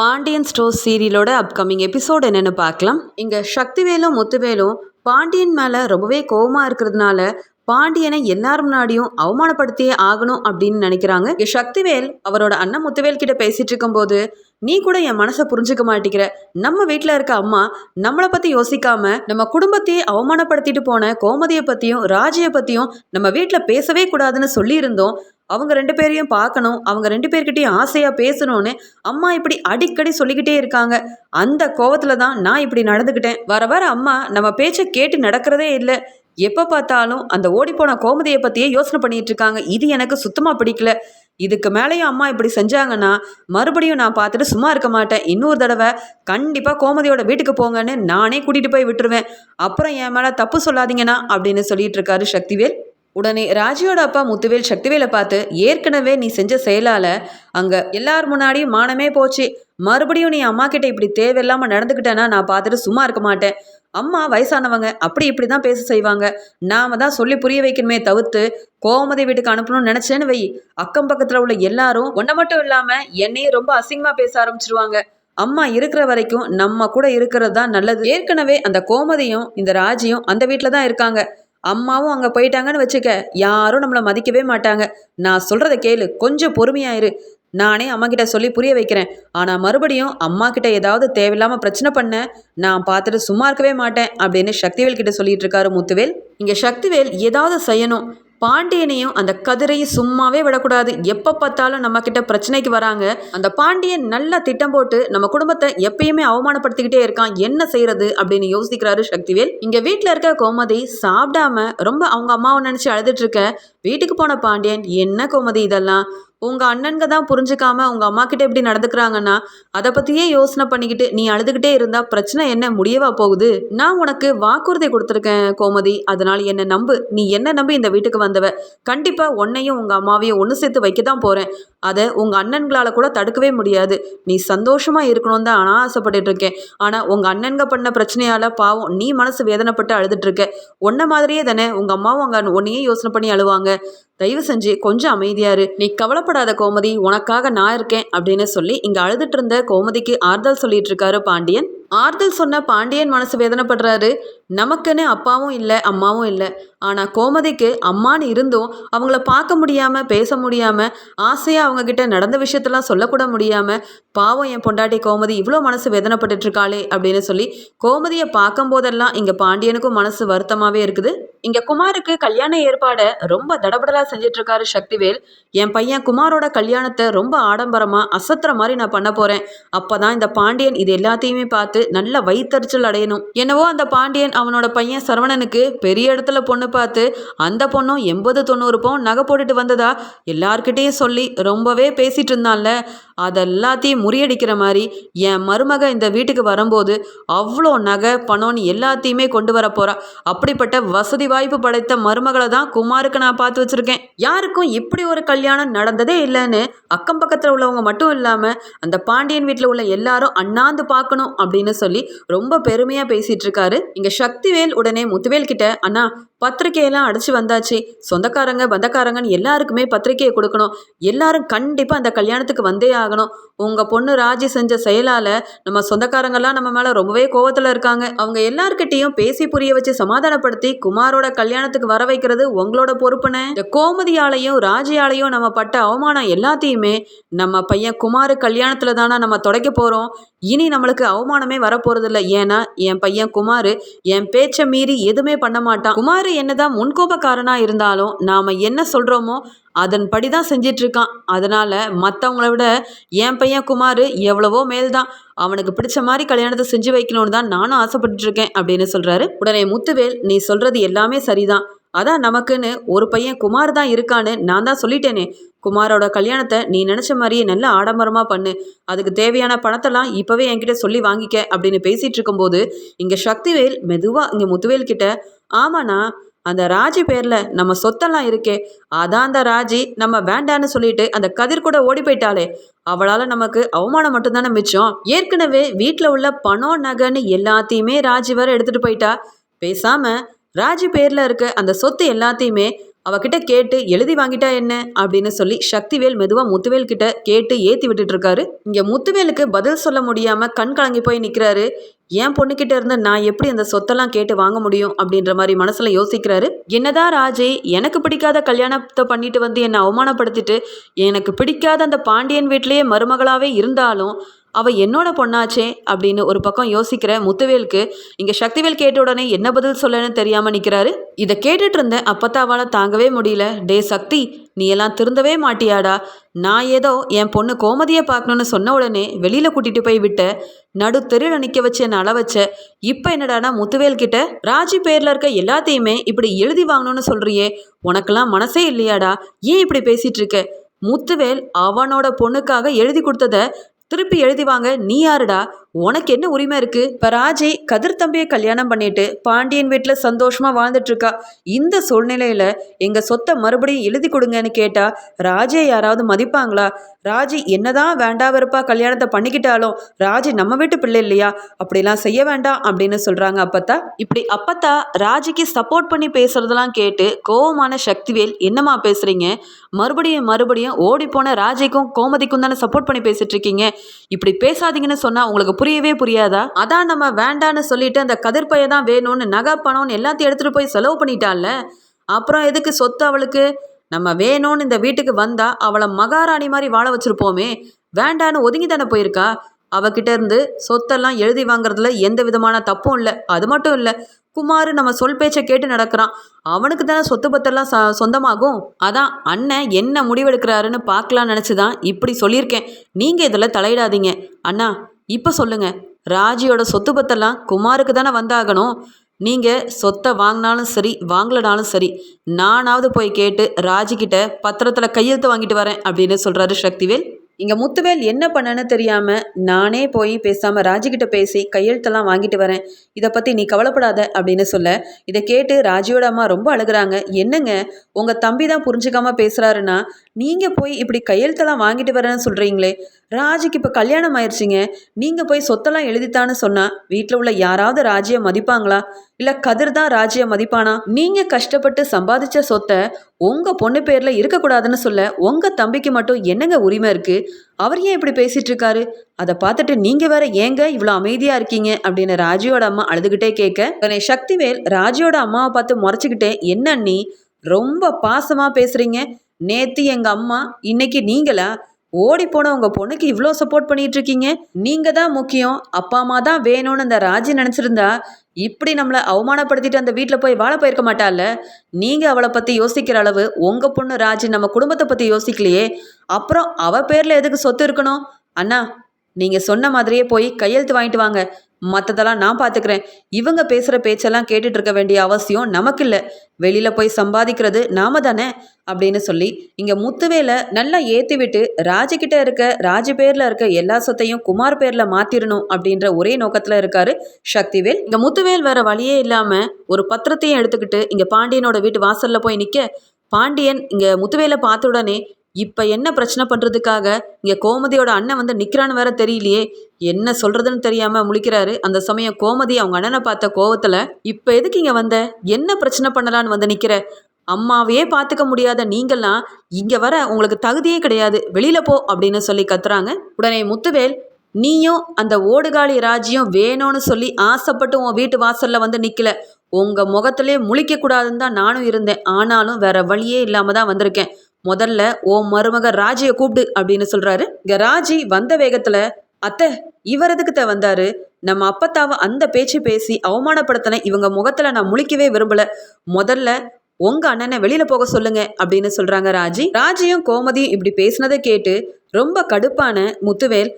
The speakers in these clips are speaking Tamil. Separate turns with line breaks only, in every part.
பாண்டியன் ஸ்டோர் சீரியலோட அப்கமிங் எபிசோட் என்னென்னு பார்க்கலாம். இங்கே சக்திவேலும் முத்துவேலும் பாண்டியன் மேலே ரொம்பவே கோவமாக இருக்கிறதுனால பாண்டியனை எல்லார் முன்னாடியும் அவமானப்படுத்தியே ஆகணும் அப்படின்னு நினைக்கிறாங்க. இங்கே சக்திவேல் அவரோட அண்ணன் முத்துவேல் கிட்ட பேசிட்டு இருக்கும்போது நீ கூட என் மனசை புரிஞ்சுக்க மாட்டேங்கிற. நம்ம வீட்டில் இருக்க அம்மா நம்மளை பற்றி யோசிக்காம நம்ம குடும்பத்தையே அவமானப்படுத்திட்டு போன கோமதியை பற்றியும் ராஜியை பற்றியும் நம்ம வீட்டில் பேசவே கூடாதுன்னு சொல்லியிருந்தோம். அவங்க ரெண்டு பேரையும் பார்க்கணும். அவங்க ரெண்டு பேர்கிட்டையும் ஆசையாக பேசணும்னு அம்மா இப்படி அடிக்கடி சொல்லிக்கிட்டே இருக்காங்க. அந்த கோவத்தில் தான் நான் இப்படி நடந்துக்கிட்டேன். வர வர அம்மா நம்ம பேச்சை கேட்டு நடக்கிறதே இல்லை. எப்போ பார்த்தாலும் அந்த ஓடிப்போன கோமதியை பற்றியே யோசனை பண்ணிட்டு இருக்காங்க. இது எனக்கு சுத்தமாக பிடிக்கல. இதுக்கு மேலேயும் அம்மா இப்படி செஞ்சாங்கன்னா மறுபடியும் நான் பார்த்துட்டு சும்மா இருக்க மாட்டேன். இன்னொரு தடவை கண்டிப்பாக கோமதியோட வீட்டுக்கு போங்கன்னு நானே கூட்டிகிட்டு போய் விட்டுருவேன். அப்புறம் என் மேலே தப்பு சொல்லாதீங்கன்னா அப்படின்னு சொல்லிட்டு இருக்காரு சக்திவேல். உடனே ராஜியோட அப்பா முத்துவேல் சக்திவேலை பார்த்து ஏற்கனவே நீ செஞ்ச செயலால் அங்கே எல்லார் முன்னாடியும் மானமே போச்சு. மறுபடியும் நீ அம்மா கிட்ட இப்படி தேவையில்லாமல் நடந்துக்கிட்டேன்னா நான் பார்த்துட்டு சும்மா இருக்க மாட்டேன். அம்மா வயசானவங்க அப்படி இப்படி தான் பேச செய்வாங்க. நாம தான் சொல்லி புரிய வைக்கணுமே தவிர்த்து கோமதி வீட்டுக்கு அனுப்பணும்னு நினச்சேன்னு வை. அக்கம் பக்கத்தில் உள்ள எல்லாரும் ஒன்றை மட்டும் இல்லாமல் என்னையே ரொம்ப அசிங்கமாக பேச ஆரம்பிச்சிருவாங்க. அம்மா இருக்கிற வரைக்கும் நம்ம கூட இருக்கிறது தான் நல்லது. ஏற்கனவே அந்த கோமதியும் இந்த ராஜியும் அந்த வீட்டில் தான் இருக்காங்க. அம்மாவும் அங்கே போயிட்டாங்கன்னு வச்சுக்க யாரும் நம்மளை மதிக்கவே மாட்டாங்க. நான் சொல்கிறத கேளு கொஞ்சம் பொறுமையாயிரு. நானே அம்மா கிட்ட சொல்லி புரிய வைக்கிறேன். ஆனால் மறுபடியும் அம்மா கிட்ட ஏதாவது தேவையில்லாமல் பிரச்சனை பண்ண நான் பார்த்துட்டு சும்மா இருக்கவே மாட்டேன் அப்படின்னு சக்திவேல் கிட்ட சொல்லிட்டு இருக்காரு முத்துவேல். இங்கே சக்திவேல் ஏதாவது செய்யணும். பாண்டியனையும் அந்த கதிரையும் சும்மாவே விடக்கூடாது. எப்போ பார்த்தாலும் நம்ம கிட்ட பிரச்சனைக்கு வராங்க. அந்த பாண்டியன் நல்லா திட்டம் போட்டு நம்ம குடும்பத்தை எப்பயுமே அவமானப்படுத்திக்கிட்டே இருக்கான். என்ன செய்யறது அப்படின்னு யோசிக்கிறாரு சக்திவேல். இங்க வீட்டில் இருக்க கோமதி சாப்பிடாம ரொம்ப அவங்க அம்மாவை நினைச்சு அழுதுட்டு இருக்க. வீட்டுக்கு போன பாண்டியன் என்ன கோமதி இதெல்லாம்? உங்கள் அண்ணனுங்க தான் புரிஞ்சுக்காம உங்கள் அம்மா கிட்ட எப்படி நடந்துக்கிறாங்கன்னா அதை பற்றியே யோசனை பண்ணிக்கிட்டு நீ அழுதுகிட்டே இருந்தால் பிரச்சனை என்ன? முடியவா போகுது? நான் உனக்கு வாக்குறுதி கொடுத்துருக்கேன் கோமதி. அதனால் என்னை நம்பு? நீ என்ன நம்பி இந்த வீட்டுக்கு வந்தவ? கண்டிப்பாக உன்னையும் உங்கள் அம்மாவையும் ஒன்று சேர்த்து வைக்க தான் போகிறேன் அதை உங்கள் அண்ணன்களால் கூட தடுக்கவே முடியாது. நீ சந்தோஷமாக இருக்கணும் தான் ஆனால் ஆசைப்பட்டுட்டு இருக்கேன். ஆனால் உங்கள் அண்ணன்க பண்ண பிரச்சனையால் பாவம் நீ மனசு வேதனைப்பட்டு அழுதுட்டுருக்க உன்ன மாதிரியே தானே உங்கள் அம்மாவும் அங்கே உன்னையே யோசனை பண்ணி அழுவாங்க. தயவு செஞ்சு கொஞ்சம் அமைதியாரு நீ கவலைப்படாத கோமதி உனக்காக நான் இருக்கேன் அப்படின்னு சொல்லி இங்கே அழுதுட்டு இருந்த கோமதிக்கு ஆறுதல் சொல்லிட்டு இருக்காரு பாண்டியன். ஆறுதல் சொன்ன பாண்டியன் மனசு வேதனைப்படுறாரு. நமக்குன்னு அப்பாவும் இல்லை அம்மாவும் இல்லை. ஆனால் கோமதிக்கு அம்மான்னு இருந்தும் அவங்கள பார்க்க முடியாமல் பேச முடியாமல் ஆசையாக அவங்கக்கிட்ட நடந்த விஷயத்தெல்லாம் சொல்லக்கூட முடியாமல் பாவம் என் பொண்டாட்டி கோமதி இவ்வளோ மனசு வேதனைப்பட்டுட்ருக்காளே அப்படின்னு சொல்லி கோமதியை பார்க்கும்போதெல்லாம் இங்கே பாண்டியனுக்கும் மனசு வருத்தமாகவே இருக்குது. இங்கே குமாருக்கு கல்யாண ஏற்பாடை ரொம்ப தடபடலாக செஞ்சிட்ருக்காரு சக்திவேல். என் பையன் குமாரோட கல்யாணத்தை ரொம்ப ஆடம்பரமாக அசத்துற மாதிரி நான் பண்ண போகிறேன் அப்போ தான் இந்த பாண்டியன் இது எல்லாத்தையுமே பார்த்து நல்ல வயிற்றுச்சல் அடையணும். என்னவோ அந்த பாண்டியன் அவனோட பையன் சரவணனுக்கு பெரிய இடத்துல பொண்ணு பார்த்து அந்த பொண்ணும் எண்பது தொண்ணூறு பவுன் நகை போட்டுட்டு வந்ததா? எல்லார்கிட்டேயும் சொல்லி ரொம்பவே பேசிட்டு இருந்தான்ல. அதெல்லாத்தையும் முறியடிக்கிற மாதிரி என் மருமக இந்த வீட்டுக்கு வரும்போது அவ்வளோ நகை பணம்னு எல்லாத்தையுமே கொண்டு வர போகிறா அப்படிப்பட்ட வசதி வாய்ப்பு படைத்த மருமகளை தான் குமாருக்கு நான் பார்த்து வச்சுருக்கேன். யாருக்கும் இப்படி ஒரு கல்யாணம் நடந்ததே இல்லைன்னு அக்கம் பக்கத்தில் உள்ளவங்க மட்டும் இல்லாமல் அந்த பாண்டியன் வீட்டில் உள்ள எல்லாரும் அண்ணாந்து பார்க்கணும் அப்படின்னு சொல்லி ரொம்ப பெருமையாக பேசிகிட்டு இருக்காரு. இங்கே சக்திவேல் உடனே முத்துவேல் கிட்ட அண்ணா பத்திரிக்கையெல்லாம் அடிச்சு வந்தாச்சு. சொந்தக்காரங்க பந்தக்காரங்கன்னு எல்லாருக்குமே பத்திரிக்கையை கொடுக்கணும். எல்லாரும் கண்டிப்பாக அந்த கல்யாணத்துக்கு வந்தே ஆகணும். உங்கள் பொண்ணு ராஜி செஞ்ச செயலால் நம்ம சொந்தக்காரங்கெல்லாம் நம்ம மேலே ரொம்பவே கோவத்தில் இருக்காங்க. அவங்க எல்லார்கிட்டையும் பேசி புரிய வச்சு சமாதானப்படுத்தி குமாரோட கல்யாணத்துக்கு வர வைக்கிறது உங்களோட பொறுப்புன்னு. இந்த கோமதியாலையும் ராஜியாலையும் நம்ம பட்ட அவமானம் எல்லாத்தையுமே நம்ம பையன் குமார் கல்யாணத்தில் தானே நம்ம தொடக்க போகிறோம் இனி நம்மளுக்கு அவமானமே வரப்போறதில்ல. ஏன்னா என் பையன் குமார் என் என் பேச்சை மீறி எதுவுமே பண்ண மாட்டான். குமார் என்னதான் முன்கோபக்காரனா இருந்தாலும் நாம என்ன சொல்றோமோ அதன்படி தான் செஞ்சிட்ருக்கான். அதனால் மற்றவங்கள விட என் பையன் குமார் எவ்வளவோ மேல் தான் அவனுக்கு பிடிச்ச மாதிரி கல்யாணத்தை செஞ்சு வைக்கணும்னு தான் நானும் ஆசைப்பட்டுருக்கேன் அப்படின்னு சொல்கிறாரு உடனே முத்துவேல் நீ சொல்கிறது எல்லாமே சரிதான். அதான் நமக்குன்னு ஒரு பையன் குமார் தான் இருக்கான்னு நான் தான் சொல்லிட்டேனே. குமாரோட கல்யாணத்தை நீ நினச்ச மாதிரியே நல்ல ஆடம்பரமாக பண்ணு. அதுக்கு தேவையான பணத்தெல்லாம் இப்போவே என்கிட்ட சொல்லி வாங்கிக்க அப்படின்னு பேசிகிட்டு இருக்கும்போது இங்கே சக்திவேல் மெதுவாக இங்கே முத்துவேல் கிட்ட ஆமாண்ணா அந்த ராஜி பேரில் நம்ம சொத்தெல்லாம் இருக்கே. அதான் அந்த ராஜி நம்ம வேண்டான்னு சொல்லிட்டு அந்த கதிர் கூட ஓடி போயிட்டாலே அவளால் நமக்கு அவமானம் மட்டும்தானே மிச்சம். ஏற்கனவே வீட்டில் உள்ள பணம் நகைன்னு எல்லாத்தையுமே ராஜி வர எடுத்துகிட்டு போயிட்டா. பேசாமல் ராஜி பேரில் இருக்க அந்த சொத்து எல்லாத்தையுமே அவகிட்ட கேட்டு எழுதி வாங்கிட்டா என்ன? அப்படின்னு சொல்லி சக்திவேல் மெதுவா முத்துவேல் கிட்ட கேட்டு ஏத்தி விட்டுட்டு இருக்காரு. இங்க முத்துவேலுக்கு பதில் சொல்ல முடியாம கண் கலங்கி போய் நிக்கிறாரு. என் பொண்ணுகிட்ட இருந்து நான் எப்படி அந்த சொத்தெல்லாம் கேட்டு வாங்க முடியும் அப்படின்ற மாதிரி மனசுல யோசிக்கிறாரு. என்னதான் ராஜே எனக்கு பிடிக்காத கல்யாணத்தை பண்ணிட்டு வந்து என்னை அவமானப்படுத்திட்டு எனக்கு பிடிக்காத அந்த பாண்டியன் வீட்டிலேயே மருமகளாவே இருந்தாலும் அவ என்னோட பொண்ணாச்சே அப்படின்னு ஒரு பக்கம் யோசிக்கிற முத்துவேலுக்கு இங்க சக்திவேல் கேட்ட உடனே என்ன பதில் சொல்லணும்னு தெரியாம நிக்கிறாரு. இதை கேட்டுட்டு இருந்த அப்பத்தாவால தாங்கவே முடியல. டே சக்தி நீ எல்லாம் திருந்தவே மாட்டியாடா. நான் ஏதோ என் பொண்ணு கோமதியை பார்க்கணுன்னு சொன்ன உடனே வெளியில கூட்டிட்டு போய் விட்ட. நடு தெருவில் நிற்க வச்சு என்னை அள வச்ச. இப்போ என்னடானா முத்துவேல் கிட்ட? ராஜி பேர்ல இருக்க எல்லாத்தையுமே இப்படி எழுதி வாங்கணும்னு சொல்றியே. உனக்கெல்லாம் மனசே இல்லையாடா? ஏன் இப்படி பேசிட்டு இருக்க? முத்துவேல் அவனோட பொண்ணுக்காக எழுதி கொடுத்தத திருப்பி எழுதி வாங்க நீ யாருடா? உனக்கு என்ன உரிமை இருக்கு? இப்ப ராஜி கதிர் தம்பியை கல்யாணம் பண்ணிட்டு பாண்டியன் வீட்டில் சந்தோஷமா வாழ்ந்துட்டு இருக்கா. இந்த சூழ்நிலையில எங்க சொத்தை மறுபடியும் எழுதி கொடுங்கன்னு கேட்டா ராஜே யாராவது மதிப்பாங்களா? ராஜி என்னதான் வேண்டா வெறுப்பா கல்யாணத்தை பண்ணிக்கிட்டாலும் ராஜி நம்ம வீட்டு பிள்ளை இல்லையா? அப்படிலாம் செய்ய வேண்டாம் அப்படின்னு சொல்றாங்க அப்பத்தா. இப்படி அப்பத்தா ராஜிக்கு சப்போர்ட் பண்ணி பேசுறதெல்லாம் கேட்டு கோவமான சக்திவேல் என்னம்மா பேசுறீங்க? மறுபடியும் மறுபடியும் ஓடி போன ராஜிக்கும் கோமதிக்கும் தானே சப்போர்ட் பண்ணி பேசிட்டு இருக்கீங்க. இப்படி பேசாதீங்கன்னு சொன்னா உங்களுக்கு புரியவே புரியாதா? அதான் நம்ம வேண்டான்னு சொல்லிட்டு அந்த கதிர் தான் வேணும்னு நகை பணம்னு எல்லாத்தையும் எடுத்துட்டு போய் செலவு பண்ணிட்டால அப்புறம் எதுக்கு சொத்து அவளுக்கு? நம்ம வேணும்னு இந்த வீட்டுக்கு வந்தா அவளை மகாராணி மாதிரி வாழ வச்சிருப்போமே. வேண்டான்னு ஒதுங்கி தானே போயிருக்கா? அவகிட்ட இருந்து சொத்தெல்லாம் எழுதி வாங்குறதுல எந்த விதமான தப்பும் இல்லை. அது மட்டும் இல்லை குமார் நம்ம சொல் பேச்சை கேட்டு நடக்கிறான். அவனுக்கு தானே சொத்து பத்தெல்லாம் சொந்தமாகும்? அதான் அண்ணன் என்ன முடிவெடுக்கிறாருன்னு பார்க்கலான்னு நினச்சி தான் இப்படி சொல்லியிருக்கேன். நீங்கள் இதில் தலையிடாதீங்க. அண்ணா இப்போ சொல்லுங்க. ராஜியோட சொத்து பத்தெல்லாம் குமாருக்கு தானே வந்தாகணும். நீங்கள் சொத்தை வாங்கினாலும் சரி வாங்கலனாலும் சரி நானாவது போய் கேட்டு ராஜிக்கிட்ட பத்திரத்தில் கையெழுத்து வாங்கிட்டு வரேன் அப்படின்னு சொல்கிறாரு சக்திவேல். இங்கே முத்துவேல் என்ன பண்ணேன்னு தெரியாமல் நானே போய் பேசாமல் ராஜிக்கிட்ட பேசி கையெழுத்தெல்லாம் வாங்கிட்டு வரேன். இதை பற்றி நீ கவலைப்படாத அப்படின்னு சொல்ல இதை கேட்டு ராஜியோட அம்மா ரொம்ப அழுகுறாங்க. என்னங்க? உங்கள் தம்பி தான் புரிஞ்சுக்காம பேசுகிறாருன்னா நீங்கள் போய் இப்படி கையெழுத்தெல்லாம் வாங்கிட்டு வரேன்னு சொல்கிறீங்களே ராஜிக்கு இப்போ கல்யாணம் ஆயிடுச்சிங்க நீங்கள் போய் சொத்தெல்லாம் எழுதித்தான்னு சொன்னால் வீட்டில் உள்ள யாராவது ராஜியை மதிப்பாங்களா? இல்லை கதிர் தான் ராஜியை மதிப்பானா? நீங்கள் கஷ்டப்பட்டு சம்பாதிச்ச சொத்தை உங்கள் பொண்ணு பேரில் இருக்கக்கூடாதுன்னு சொல்ல உங்கள் தம்பிக்கு மட்டும் என்னங்க உரிமை இருக்குது அவர் ஏன் இப்படி பேசிகிட்டு இருக்காரு? அதை பார்த்துட்டு நீங்கள் வேற ஏங்க இவ்வளோ அமைதியாக இருக்கீங்க? அப்படின்னு ராஜியோட அம்மா அழுதுகிட்டே கேட்க உடனே சக்திவேல் ராஜியோட அம்மாவை பார்த்து முறைச்சிக்கிட்டே என்னன்னி ரொம்ப பாசமாக பேசுகிறீங்க நேத்து எங்கள் அம்மா இன்னைக்கு நீங்களா? ஓடி போன உங்க பொண்ணுக்கு இவ்வளோ சப்போர்ட் பண்ணிட்டு இருக்கீங்க. நீங்க தான் முக்கியம். அப்பா அம்மா தான் வேணும்னு அந்த ராஜி நினைச்சிருந்தா இப்படி நம்மளை அவமானப்படுத்திட்டு அந்த வீட்டில் போய் வாழ போயிருக்க மாட்டால நீங்க அவளை பத்தி யோசிக்கிற அளவு உங்க பொண்ணு ராஜி நம்ம குடும்பத்தை பத்தி யோசிக்கலையே. அப்புறம் அவ பேர்ல எதுக்கு சொத்து இருக்கணும்? அண்ணா நீங்க சொன்ன மாதிரியே போய் கையெழுத்து வாங்கிட்டு வாங்க. மற்றதெல்லாம் நான் பார்த்துக்கிறேன் இவங்க பேசுகிற பேச்செல்லாம் கேட்டுட்டு இருக்க வேண்டிய அவசியம் நமக்கு இல்லை வெளியில் போய் சம்பாதிக்கிறது நாம தானே? அப்படின்னு சொல்லி இங்கே முத்துவேலை நல்லா ஏற்றி விட்டு ராஜிக்கிட்ட இருக்க ராஜு பேரில் இருக்க எல்லா சொத்தையும் குமார் பேரில் மாற்றிடணும் அப்படின்ற ஒரே நோக்கத்தில் இருக்காரு சக்திவேல். இங்கே முத்துவேல் வேற வழியே இல்லாமல் ஒரு பத்திரத்தையும் எடுத்துக்கிட்டு இங்கே பாண்டியனோட வீட்டு வாசலில் போய் நிற்க பாண்டியன் இங்கே முத்துவேலை பார்த்த உடனே இப்போ என்ன பிரச்சனை பண்ணுறதுக்காக இங்கே கோமதியோட அண்ணன் வந்து நிற்கிறான்னு வேற தெரியலையே. என்ன சொல்கிறதுன்னு தெரியாமல் முழிக்கிறாரு. அந்த சமயம் கோமதி அவங்க அண்ணனை பார்த்த கோவத்தில் இப்போ எதுக்கு இங்கே வந்த? என்ன பிரச்சனை பண்ணலான்னு வந்து நிற்கிற அம்மாவையே பார்த்துக்க முடியாத நீங்கள்லாம் இங்கே வர உங்களுக்கு தகுதியே கிடையாது. வெளியில் போ அப்படின்னு சொல்லி கத்துறாங்க. உடனே முத்துவேல் நீயும் அந்த ஓடுகாலி ராஜ்யம் வேணும்னு சொல்லி ஆசைப்பட்டு உன் வீட்டு வாசலில் வந்து நிற்கல உங்கள் முகத்திலே முழிக்கக்கூடாதுன்னு தான் நானும் இருந்தேன். ஆனாலும் வேற வழியே இல்லாமல் தான் வந்திருக்கேன். முதல்ல ஓ மருமக ராஜியை கூப்பிடு அப்படின்னு சொல்றாரு. இங்க ராஜி வந்த வேகத்துல அத்தை இவர் எதுக்குத்த வந்தாரு? நம்ம அப்பத்தாவை அந்த பேச்சு பேசி அவமானப்படுத்தின இவங்க முகத்துல நான் முழிக்கவே விரும்பல. முதல்ல உங்க அண்ணனை வெளியில போக சொல்லுங்க அப்படின்னு சொல்றாங்க ராஜி. ராஜியும் கோமதியும் இப்படி பேசினதை கேட்டு ரொம்ப கடுப்பான முத்துவேல்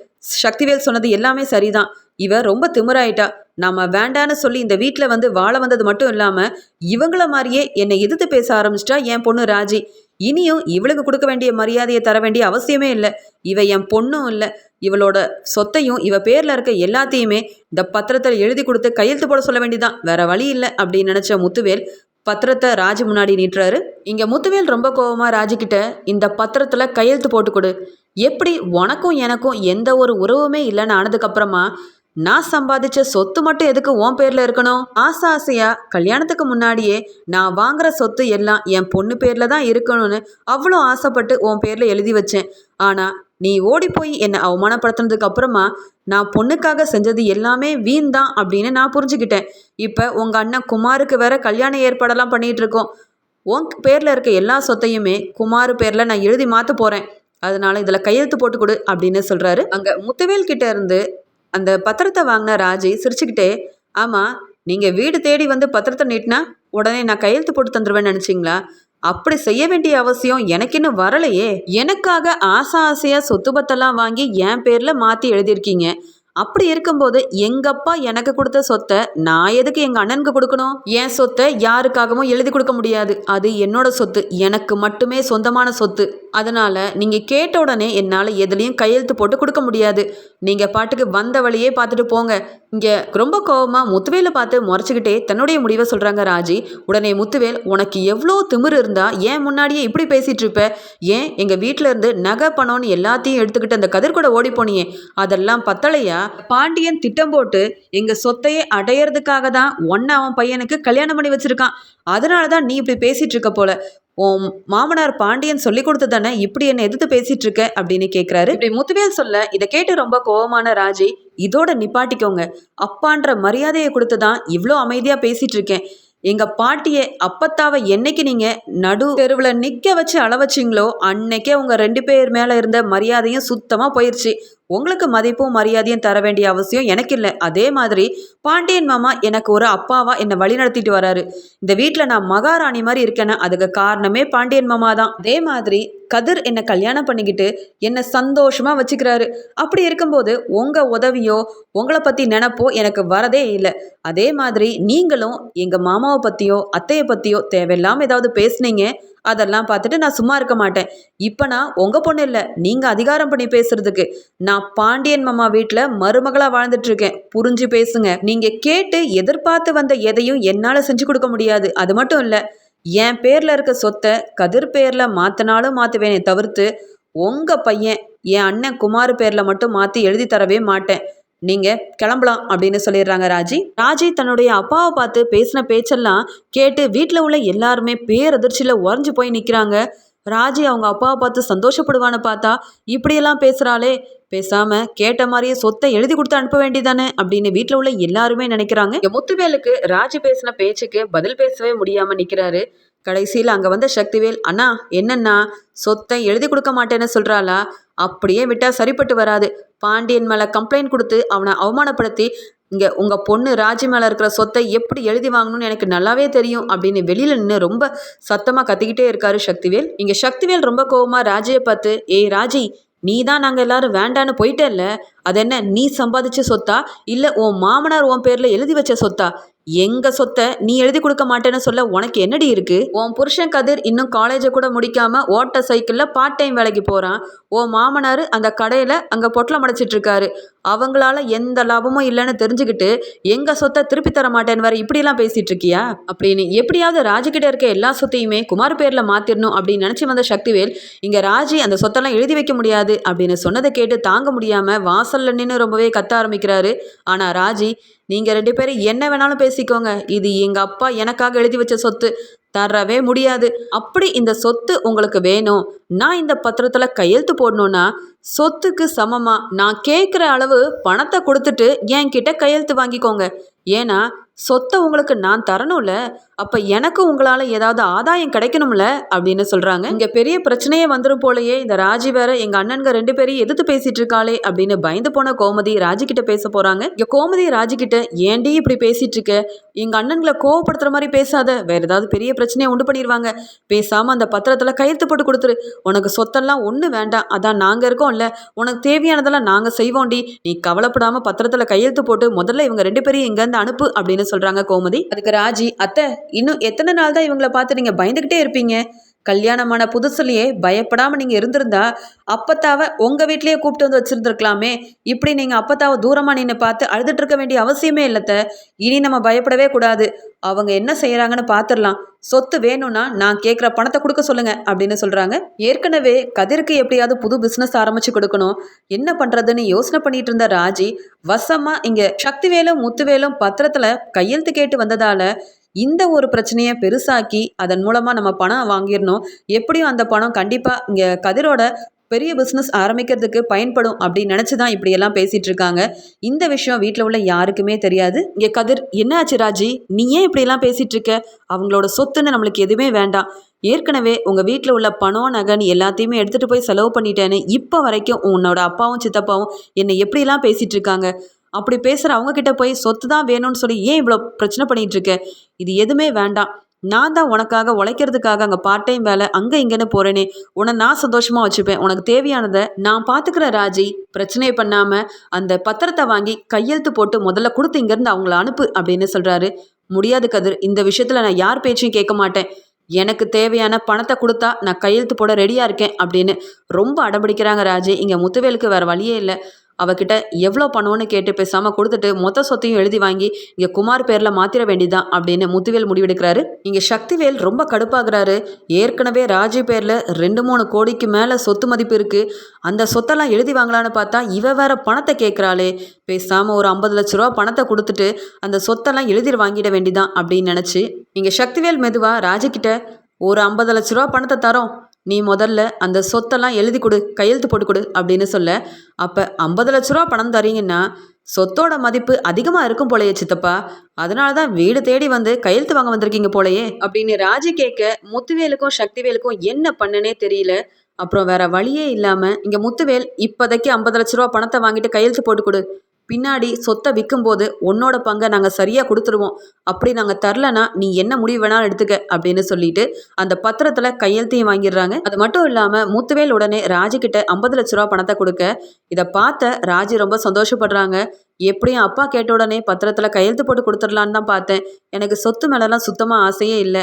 சக்திவேல் சொன்னது எல்லாமே சரிதான். இவ ரொம்ப திமிராயிட்டா. நாம வேண்டான்னு சொல்லி இந்த வீட்டில் வந்து வாழ வந்தது மட்டும் இல்லாம இவங்கள மாதிரியே என்னை எதிர்த்து பேச ஆரம்பிச்சிட்டா என் பொண்ணு ராஜி. இனியும் இவளுக்கு கொடுக்க வேண்டிய மரியாதையை தர வேண்டிய அவசியமே இல்லை. இவ என் பொண்ணும் இல்லை. இவளோட சொத்தையும் இவ பேர்ல இருக்க எல்லாத்தையுமே இந்த பத்திரத்தில் எழுதி கொடுத்து கையெழுத்து போட சொல்ல வேண்டியதான் வேற வழி இல்லை அப்படின்னு நினைச்ச முத்துவேல் பத்திரத்தை ராஜு முன்னாடி நீட்டுறாரு இங்க முத்துவேல் ரொம்ப கோவமா ராஜுக்கிட்ட இந்த பத்திரத்துல கையெழுத்து போட்டு கொடு. எப்படி உனக்கும் எனக்கும் எந்த ஒரு உறவுமே இல்லைன்னு ஆனதுக்கப்புறமா நான் சம்பாதிச்ச சொத்து மட்டும் எதுக்கு உன் பேர்ல இருக்கணும்? ஆசை ஆசையா? கல்யாணத்துக்கு முன்னாடியே நான் வாங்குற சொத்து எல்லாம் என் பொண்ணு பேர்ல தான் இருக்கணும்னு அவ்வளோ ஆசைப்பட்டு உன் பேர்ல எழுதி வச்சேன். ஆனா நீ ஓடி போய் என்னை அவமானப்படுத்தினதுக்கு அப்புறமா நான் பொண்ணுக்காக செஞ்சது எல்லாமே வீண் தான் அப்படின்னு நான் புரிஞ்சுக்கிட்டேன். இப்போ உங்கள் அண்ணன் குமாருக்கு வேற கல்யாண ஏற்பாடெல்லாம் பண்ணிட்டு இருக்கோம். உன் பேரில் இருக்க எல்லா சொத்தையுமே குமார் பேரில் நான் எழுதி மாற்ற போகிறேன் அதனால இதில் கையெழுத்து போட்டு கொடு அப்படின்னு சொல்கிறாரு அங்கே முத்துவேல் கிட்ட இருந்து அந்த பத்திரத்தை வாங்கின ராஜி சிரிச்சுக்கிட்டே ஆமாம் நீங்கள் வீடு தேடி வந்து பத்திரத்தை நீட்டினா உடனே நான் கையெழுத்து போட்டு தந்துடுவேன்னு நினச்சிங்களா? அப்படி செய்ய வேண்டிய அவசியம் எனக்கு இன்னும் வரலையே. எனக்காக ஆசை ஆசையாக சொத்து பத்தெல்லாம் வாங்கி என் பேரில் மாற்றி எழுதியிருக்கீங்க. அப்படி இருக்கும்போது எங்கப்பா எனக்கு கொடுத்த சொத்தை நான் எதுக்கு எங்க அண்ணனுக்கு கொடுக்கணும்? என் சொத்தை யாருக்காகவும் எழுதி கொடுக்க முடியாது. அது என்னோட சொத்து. எனக்கு மட்டுமே சொந்தமான சொத்து. அதனால நீங்க கேட்ட உடனே என்னால் எதுலையும் கையெழுத்து போட்டு கொடுக்க முடியாது. நீங்க பாட்டுக்கு வந்த வழியே பார்த்துட்டு போங்க. இங்கே ரொம்ப கோபமாக முத்துவேலை பார்த்து முறைச்சிக்கிட்டே தன்னுடைய முடிவை சொல்கிறாங்க ராஜி. உடனே முத்துவேல் உனக்கு எவ்வளோ திமிரு இருந்தால் ஏன் முன்னாடியே இப்படி பேசிகிட்டு இருப்ப? ஏன் எங்கள் வீட்டில் இருந்து நகை பணம்னு எல்லாத்தையும் எடுத்துக்கிட்டு அந்த கதிர் கூட ஓடி போனியே? அதெல்லாம் பத்தலையா? பாண்டியன் திட்டம் போட்டு எங்கள் சொத்தையே அடையிறதுக்காக தான் ஒன்னு அவன் பையனுக்கு கல்யாணம் பண்ணி வச்சிருக்கான். அதனால தான் நீ இப்படி பேசிகிட்டு இருக்க போல. உன் மாமனார் பாண்டியன் சொல்லி கொடுத்து தானே இப்படி என்ன எதிர்த்து பேசிட்டு இருக்க? அப்படின்னு கேட்குறாரு இப்படி முத்துவேல் சொல்ல இதை கேட்டு ரொம்ப கோவமான ராஜி இதோட நிப்பாட்டிக்கோங்க. அப்பான்ற மரியாதையை கொடுத்து தான் இவ்வளோ அமைதியாக பேசிட்டு இருக்கேன். எங்க பாட்டியை அப்பத்தாவை என்னைக்கு நீங்க நடு தெருவில் நிக்க வச்சு அளவச்சிங்களோ அன்னைக்கே உங்க ரெண்டு பேர் மேல இருந்த மரியாதையும் சுத்தமா போயிருச்சு. உங்களுக்கு மதிப்பும் மரியாதையும் தர வேண்டிய அவசியம் எனக்கு இல்லை அதே மாதிரி பாண்டியன் மாமா எனக்கு ஒரு அப்பாவா என்னை வழி நடத்திட்டு வராரு. இந்த வீட்டில் நான் மகாராணி மாதிரி இருக்கேன்னா அதுக்கு காரணமே பாண்டியன் மாமா தான். அதே மாதிரி கதிர் என்னை கல்யாணம் பண்ணிக்கிட்டு என்னை சந்தோஷமாக வச்சுக்கிறாரு. அப்படி இருக்கும்போது உங்கள் உதவியோ உங்களை பற்றி நினப்போ எனக்கு வரதே இல்லை. அதே மாதிரி நீங்களும் எங்கள் மாமாவை பற்றியோ அத்தையை பற்றியோ தேவையில்லாமல் ஏதாவது பேசுனீங்க. அதெல்லாம் பார்த்துட்டு நான் சும்மா இருக்க மாட்டேன். இப்போ நான் உங்கள் பொண்ணு இல்லை நீங்கள் அதிகாரம் பண்ணி பேசுறதுக்கு. நான் பாண்டியன் மாமா வீட்டில் மருமகளாக வாழ்ந்துட்டுருக்கேன் புரிஞ்சு பேசுங்க. நீங்கள் கேட்டு எதிர்பார்த்து வந்த எதையும் என்னால் செஞ்சு கொடுக்க முடியாது. அது மட்டும் இல்லை என் பேரில் இருக்க சொத்தை கதிர் பேரில் மாற்றினாலும் மாற்றுவேனே தவிர்த்து உங்கள் பையன் என் அண்ணன் குமார் பேரில் மட்டும் மாற்றி எழுதி தரவே மாட்டேன். நீங்கள் கிளம்பலாம் அப்படின்னு சொல்லிடுறாங்க ராஜி. ராஜி தன்னுடைய அப்பாவை பார்த்து பேசின பேச்செல்லாம் கேட்டு வீட்டில் உள்ள எல்லாருமே பேரதிர்ச்சியில் உறைஞ்சு போய் நிற்கிறாங்க ராஜி அவங்க அப்பாவை பார்த்து சந்தோஷப்படுவான்னு பார்த்தா இப்படியெல்லாம் பேசுகிறாளே பேசாம கேட்ட மாதிரியே சொத்தை எழுதி கொடுத்து அனுப்ப வேண்டியதானே அப்படின்னு வீட்டில் உள்ள எல்லாருமே நினைக்கிறாங்க. முத்துவேலுக்கு ராஜி பேசின பேச்சுக்கு பதில் பேசவே முடியாம நிற்கிறாரு கடைசியில் அங்கே வந்த சக்திவேல் அண்ணா என்னண்ணா சொத்தை எழுதி கொடுக்க மாட்டேன்னு சொல்கிறாளா அப்படியே விட்டால் சரிப்பட்டு வராது. பாண்டியன் மேலே கம்ப்ளைண்ட் கொடுத்து அவனை அவமானப்படுத்தி இங்கே உங்கள் பொண்ணு ராஜி மேலே இருக்கிற சொத்தை எப்படி எழுதி வாங்கணும்னு எனக்கு நல்லாவே தெரியும் அப்படின்னு வெளியில் நின்று ரொம்ப சத்தமாக கத்திக்கிட்டே இருக்காரு சக்திவேல். இங்கே சக்திவேல் ரொம்ப கோவமாக ராஜியை பார்த்து ஏய் ராஜி நீ தான் நாங்கள் எல்லாரும் வேண்டான்னு போயிட்டேல்ல அது என்ன நீ சம்பாதிச்ச சொத்தா? இல்லை உன் மாமனார் உன் பேரில் எழுதி வச்ச சொத்தா? எங்க சொத்தை நீ எழுதி கொடுக்க மாட்டேன்னு சொல்ல உனக்கு என்னடி இருக்கு? உன் புருஷன் கதிர் இன்னும் காலேஜை கூட முடிக்காம ஓட்ட சைக்கிளில் பார்ட் டைம் வேலைக்கு போறான். உன் மாமனார் அந்த கடையில அங்க பொட்டலம் அடைச்சிட்டு இருக்காரு. அவங்களால எந்த லாபமும் இல்லைன்னு தெரிஞ்சுக்கிட்டு எங்க சொத்தை திருப்பி தர மாட்டேன்னு வேற இப்படிலாம் பேசிட்டு இருக்கியா அப்படின்னு எப்படியாவது ராஜுகிட்ட இருக்க எல்லா சொத்தையுமே குமார் பேர்ல மாத்திரணும் அப்படின்னு நினைச்சு வந்த சக்திவேல் இங்க ராஜி அந்த சொத்தெல்லாம் எழுதி வைக்க முடியாது அப்படின்னு சொன்னதை கேட்டு தாங்க முடியாம வாசல்ல நின்று ரொம்பவே கத்த ஆரம்பிக்கிறாரு. ஆனா ராஜி நீங்கள் ரெண்டு பேரும் என்ன வேணாலும் பேசிக்கோங்க. இது எங்கள் அப்பா எனக்காக எழுதி வச்ச சொத்து. தரவே முடியாது. அப்படி இந்த சொத்து உங்களுக்கு வேணும். நான் இந்த பத்திரத்தில் கையெழுத்து போடணும்னா சொத்துக்கு சமமா? நான் கேட்குற அளவு பணத்தை கொடுத்துட்டு என்கிட்ட கையெழுத்து வாங்கிக்கோங்க. ஏன்னா சொத்தை உங்களுக்கு நான் தரணும்ல அப்ப எனக்கு உங்களால ஏதாவது ஆதாயம் கிடைக்கணும்ல அப்படின்னு சொல்றாங்க. இங்க பெரிய பிரச்சனையே வந்துடும் போலயே இந்த ராஜி வேற எங்க அண்ணனுங்க ரெண்டு பேரையும் எதிர்த்து பேசிட்டு இருக்காளே அப்படின்னு பயந்து போன கோமதி ராஜி கிட்ட பேச போறாங்க. இங்க கோமதி ராஜி கிட்ட ஏண்டி இப்படி பேசிட்டு இருக்க? எங்க அண்ணன்களை கோவப்படுத்துற மாதிரி பேசாத. வேற ஏதாவது பெரிய பிரச்சனையை உண்டு பண்ணிடுவாங்க பேசாம அந்த பத்திரத்துல கையெழுத்து போட்டு கொடுத்துரு. உனக்கு சொத்தெல்லாம் ஒண்ணு வேண்டாம். அதான் நாங்க இருக்கோம்ல. உனக்கு தேவையானதெல்லாம் நாங்க செய்வோண்டி நீ கவலைப்படாம பத்திரத்துல கையெழுத்து போட்டு முதல்ல இவங்க ரெண்டு பேரையும் இங்க இருந்து அனுப்பு அப்படின்னு சொல்றாங்க கோமதி. அதுக்கு ராஜி அத்தை இன்னும் எத்தனை நாள் தான் இவங்கள பார்த்து நீங்க பயந்துகிட்டே இருப்பீங்க? கல்யாணமான புதுசுலயே பயப்படாமல் நீங்கள் இருந்திருந்தா அப்பத்தாவை உங்கள் வீட்லேயே கூப்பிட்டு வந்து வச்சுருந்துருக்கலாமே. இப்படி நீங்கள் அப்பத்தாவை தூரமாக நின்று பார்த்து அழுதுட்டு இருக்க வேண்டிய அவசியமே இல்லைத்த இனி நம்ம பயப்படவே கூடாது. அவங்க என்ன செய்கிறாங்கன்னு பார்த்துடலாம் சொத்து வேணும்னா நான் கேட்குற பணத்தை கொடுக்க சொல்லுங்கள் அப்படின்னு சொல்கிறாங்க ஏற்கனவே கதிருக்கு எப்படியாவது புது பிஸ்னஸ் ஆரம்பித்து கொடுக்கணும். என்ன பண்ணுறதுன்னு யோசனை பண்ணிட்டு இருந்த ராஜி வசமாக இங்கே சக்திவேலும் முத்துவேலும் பத்திரத்தில் கையெழுத்து கேட்டு வந்ததால் இந்த ஒரு பிரச்சனையை பெருசாக்கி அதன் மூலமாக நம்ம பணம் வாங்கிடணும். எப்படியும் அந்த பணம் கண்டிப்பாக இங்கே கதிரோட பெரிய பிஸ்னஸ் ஆரம்பிக்கிறதுக்கு பயன்படும் அப்படின்னு நினச்சி தான் இப்படியெல்லாம் பேசிகிட்டு இருக்காங்க. இந்த விஷயம் வீட்டில் உள்ள யாருக்குமே தெரியாது. இங்கே கதிர் என்ன ஆச்சு ராஜி? நீ ஏன் இப்படியெல்லாம் பேசிகிட்டு இருக்க? அவங்களோட சொத்துன்னு நம்மளுக்கு எதுவுமே வேண்டாம். ஏற்கனவே உங்கள் வீட்டில் உள்ள பணம் நகன் எல்லாத்தையுமே எடுத்துகிட்டு போய் செலவு பண்ணிட்டேன்னு இப்போ வரைக்கும் உன்னோட அப்பாவும் சித்தப்பாவும் என்னை எப்படிலாம் பேசிகிட்டு இருக்காங்க? அப்படி பேசுகிற அவங்க கிட்ட போய் சொத்து தான் வேணும்னு சொல்லி ஏன் இவ்வளோ பிரச்சனை பண்ணிகிட்டு இருக்க? இது எதுவுமே வேண்டாம். நான் தான் உனக்காக உழைக்கிறதுக்காக அங்கே பார்ட் டைம் வேலை அங்கே இங்கேன்னு போகிறேனே உன்னை நான் சந்தோஷமாக வச்சுப்பேன். உனக்கு தேவையானதை நான் பார்த்துக்கிற ராஜி பிரச்சனையை பண்ணாமல் அந்த பத்திரத்தை வாங்கி கையெழுத்து போட்டு முதல்ல கொடுத்து இங்கேருந்து அவங்கள அனுப்பு அப்படின்னு சொல்கிறாரு முடியாது கதிர். இந்த விஷயத்தில் நான் யார் பேச்சையும் கேட்க மாட்டேன். எனக்கு தேவையான பணத்தை கொடுத்தா நான் கையெழுத்து போட ரெடியாக இருக்கேன் அப்படின்னு ரொம்ப அடம்பிடிக்கிறாங்க ராஜி. இங்கே முத்துவேலுக்கு வேறு வழியே இல்லை. அவகிட்ட எவ்வளோ பணம்னு கேட்டு பேசாமல் கொடுத்துட்டு மொத்த சொத்தையும் எழுதி வாங்கி இங்கே குமார் பேரில் மாற்றிட வேண்டியதான் அப்படின்னு முத்துவேல் முடிவெடுக்கிறாரு. இங்கே சக்திவேல் ரொம்ப கடுப்பாகிறாரு. ஏற்கனவே ராஜி பேரில் ரெண்டு மூணு கோடிக்கு மேலே சொத்து மதிப்பு இருக்குது அந்த சொத்தெல்லாம் எழுதி வாங்கலான்னு பார்த்தா இவ வேற பணத்தை கேட்குறாளே பேசாமல் ஒரு ஐம்பது லட்ச ரூபா பணத்தை கொடுத்துட்டு அந்த சொத்தெல்லாம் எழுதி வாங்கிட வேண்டிதான் அப்படின்னு நினச்சி இங்கே சக்திவேல் மெதுவாக ராஜிக்கிட்ட ஒரு ஐம்பது லட்ச ரூபா பணத்தை தரோம். நீ முதல்ல அந்த சொத்தெல்லாம் எழுதி கொடு கையெழுத்து போட்டு கொடு அப்படின்னு சொல்ல. அப்போ ஐம்பது லட்ச ரூபா பணம் தரீங்கன்னா சொத்தோட மதிப்பு அதிகமாக இருக்கும் போலையே சித்தப்பா. அதனால தான் வீடு தேடி வந்து கையெழுத்து வாங்க வந்திருக்கீங்க போலையே அப்படின்னு ராஜி கேட்க முத்துவேலுக்கும் சக்திவேலுக்கும் என்ன பண்ணுனே தெரியல. அப்புறம் வேற வழியே இல்லாமல் இங்கே முத்துவேல் இப்போதைக்கு ஐம்பது லட்ச ரூபா பணத்தை வாங்கிட்டு கையெழுத்து போட்டு கொடு. பின்னாடி சொத்தை விற்கும்போது உன்னோட பங்கை நாங்கள் சரியாக கொடுத்துருவோம். அப்படி நாங்கள் தரலனா நீ என்ன முடிவு வேணாலும் எடுத்துக்க அப்படின்னு சொல்லிட்டு அந்த பத்திரத்தில் கையெழுத்தையும் வாங்கிடுறாங்க. அது மட்டும் இல்லாமல் மூத்துவேல் உடனே ராஜுக்கிட்ட ஐம்பது லட்ச ரூபா பணத்தை கொடுக்க இதை பார்த்த ராஜி ரொம்ப சந்தோஷப்படுறாங்க. எப்படியும் அப்பா கேட்ட உடனே பத்திரத்தில் கையெழுத்து போட்டு கொடுத்துடலான்னு தான் பார்த்தேன். எனக்கு சொத்து மேலெலாம் சுத்தமாக ஆசையே இல்லை.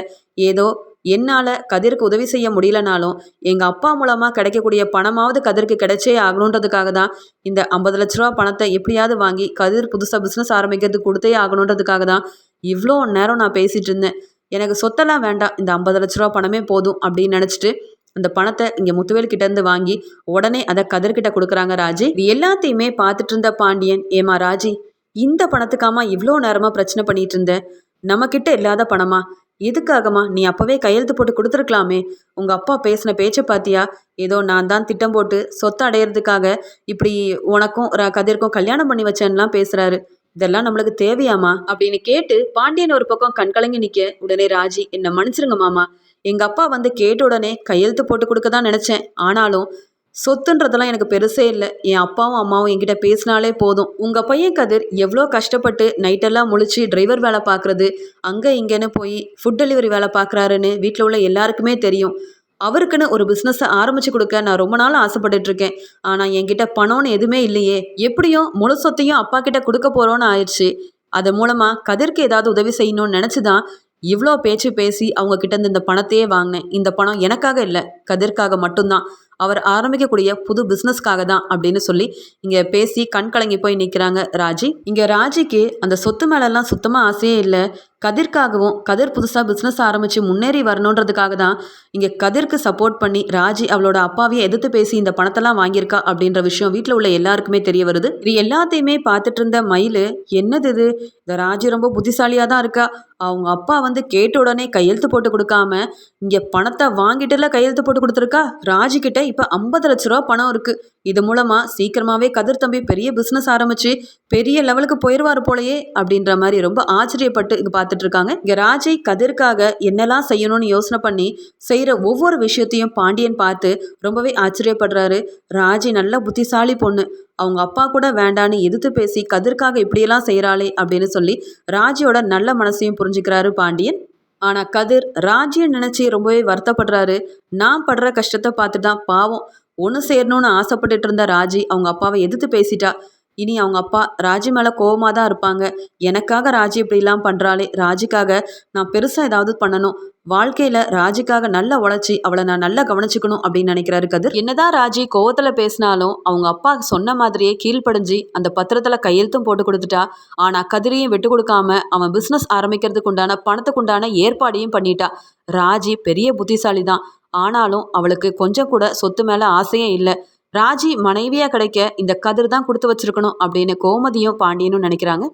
ஏதோ என்னால் கதிருக்கு உதவி செய்ய முடியலனாலும் எங்கள் அப்பா மூலமாக கிடைக்கக்கூடிய பணமாவது கதிருக்கு கிடைச்சே ஆகணுன்றதுக்காக தான் இந்த ஐம்பது லட்ச ரூபா பணத்தை எப்படியாவது வாங்கி கதிர் புதுசாக பிஸ்னஸ் ஆரம்பிக்கிறதுக்கு கொடுத்தே ஆகணுன்றதுக்காக தான் இவ்வளோ நேரம் நான் பேசிகிட்டு இருந்தேன். எனக்கு சொத்தெல்லாம் வேண்டாம். இந்த ஐம்பது லட்ச ரூபா பணமே போதும் அப்படின்னு நினச்சிட்டு அந்த பணத்தை இங்கே முத்துவேல் கிட்டேருந்து வாங்கி உடனே அதை கதிர்கிட்ட கொடுக்குறாங்க ராஜி. இது எல்லாத்தையுமே பார்த்துட்டு இருந்த பாண்டியன் ஏமா ராஜி இந்த பணத்துக்காமா இவ்வளோ நேரமாக பிரச்சனை பண்ணிட்டு இருந்தேன் நம்மக்கிட்ட இல்லாத பணமா? எதுக்காகம்மா? நீ அப்போவே கையெழுத்து போட்டு கொடுத்துருக்கலாமே. உங்கள் அப்பா பேசின பேச்சை பார்த்தியா ஏதோ நான் தான் திட்டம் போட்டு சொத்தை அடையிறதுக்காக இப்படி உனக்கும் கதிர்க்கும் கல்யாணம் பண்ணி வச்சேன்லாம் பேசுகிறாரு இதெல்லாம் நம்மளுக்கு தேவையாமா அப்படின்னு கேட்டு பாண்டியன் ஒரு பக்கம் கண்கலங்கி நிற்க உடனே ராஜி என்னை மன்னிச்சிருங்க மாமா. எங்கள் அப்பா வந்து கேட்ட உடனே கையெழுத்து போட்டு கொடுக்க தான் நினச்சேன். ஆனாலும் சொத்துன்றதெல்லாம் எனக்கு பெருசே இல்லை. என் அப்பாவும் அம்மாவும் என்கிட்ட பேசினாலே போதும். உங்கள் பையன் கதிர் எவ்வளோ கஷ்டப்பட்டு நைட்டெல்லாம் முழிச்சு டிரைவர் வேலை பார்க்குறது அங்கே இங்கேன்னு போய் ஃபுட் டெலிவரி வேலை பார்க்குறாருன்னு வீட்டில் உள்ள எல்லாருக்குமே தெரியும். அவருக்குன்னு ஒரு பிஸ்னஸை ஆரம்பித்து கொடுக்க நான் ரொம்ப நாள் ஆசைப்பட்டுட்ருக்கேன் ஆனால் என்கிட்ட பணம்னு எதுவுமே இல்லையே. எப்படியும் முழு சொத்தையும் அப்பா கிட்ட கொடுக்க போகிறோன்னு ஆயிடுச்சு. அது மூலமாக கதிர்க்கு ஏதாவது உதவி செய்யணும்னு நினச்சி தான் இவ்வளோ பேச்சு பேசி அவங்க கிட்டேருந்து இந்த பணத்தையே வாங்கினேன். இந்த பணம் எனக்காக இல்லை கதிர்க்காக மட்டும்தான். அவர் ஆரம்பிக்கக்கூடிய புது பிஸ்னஸ்க்காக தான் அப்படின்னு சொல்லி இங்கே பேசி கண் கலங்கி போய் நிற்கிறாங்க ராஜி. இங்கே ராஜிக்கு அந்த சொத்து மேலெல்லாம் சுத்தமாக ஆசையே இல்லை. கதிர்க்காகவும் கதிர் புதுசாக பிஸ்னஸ் ஆரம்பித்து முன்னேறி வரணுன்றதுக்காக தான் இங்கே கதிர்க்கு சப்போர்ட் பண்ணி ராஜி அவளோட அப்பாவையே எதிர்த்து பேசி இந்த பணத்தெல்லாம் வாங்கியிருக்கா அப்படின்ற விஷயம் வீட்டில் உள்ள எல்லாருக்குமே தெரிய வருது. இது எல்லாத்தையுமே பார்த்துட்டு இருந்த மயில் என்னது இது? இந்த ராஜி ரொம்ப புத்திசாலியாக தான் இருக்கா? அவங்க அப்பா வந்து கேட்ட உடனே கையெழுத்து போட்டு கொடுக்காம இங்கே பணத்தை வாங்கிட்டுல கையெழுத்து போட்டு கொடுத்துருக்கா? ராஜிக்கிட்ட இப்போ ஐம்பது லட்ச ரூபா பணம் இருக்குது இது மூலமாக சீக்கிரமாகவே கதிர் தம்பி பெரிய பிஸ்னஸ் ஆரம்பித்து பெரிய லெவலுக்கு போயிடுவார் போலையே அப்படின்ற மாதிரி ரொம்ப ஆச்சரியப்பட்டு இது பார்த்து பார்த்துட்டு இருக்காங்க இங்கே ராஜை கதிர்க்காக என்னெல்லாம் செய்யணும்னு யோசனை பண்ணி செய்கிற ஒவ்வொரு விஷயத்தையும் பாண்டியன் பார்த்து ரொம்பவே ஆச்சரியப்படுறாரு. ராஜி நல்ல புத்திசாலி பொண்ணு. அவங்க அப்பா கூட வேண்டான்னு எதிர்த்து பேசி கதிர்க்காக இப்படியெல்லாம் செய்கிறாளே அப்படின்னு சொல்லி ராஜியோட நல்ல மனசையும் புரிஞ்சுக்கிறாரு பாண்டியன். ஆனால் கதிர் ராஜியை நினச்சி ரொம்பவே வருத்தப்படுறாரு. நான் படுற கஷ்டத்தை பார்த்து தான் பாவம். ஒன்று சேரணும்னு ஆசைப்பட்டுட்டு இருந்த ராஜி அவங்க அப்பாவை எதிர்த்து பேசிட்டா. இனி அவங்க அப்பா ராஜி மேலே கோவமாக தான் இருப்பாங்க. எனக்காக ராஜி இப்படிலாம் பண்ணுறாளே ராஜிக்காக நான் பெருசாக ஏதாவது பண்ணணும். வாழ்க்கையில் ராஜிக்காக நல்லா உழைச்சி அவளை நான் நல்லா கவனிச்சுக்கணும் அப்படின்னு நினைக்கிறாரு கதிர். என்னதான் ராஜி கோவத்தில் பேசினாலும் அவங்க அப்பா சொன்ன மாதிரியே கீழ்ப்படிஞ்சு அந்த பத்திரத்தில் கையெழுத்தும் போட்டு கொடுத்துட்டா ஆனால் கதிரையும் விட்டு கொடுக்காம அவன் பிஸ்னஸ் ஆரம்பிக்கிறதுக்கு உண்டான பணத்துக்கு உண்டான ஏற்பாடையும் பண்ணிட்டா. ராஜி பெரிய புத்திசாலி தான் ஆனாலும் அவளுக்கு கொஞ்சம் கூட சொத்து மேலே ஆசையே இல்லை. ராஜி மனைவியாக கிடைக்க இந்த கதிர் தான் கொடுத்து வச்சிருக்கணும் அப்படின்னு கோமதியும் பாண்டியனும் நினைக்கிறாங்க.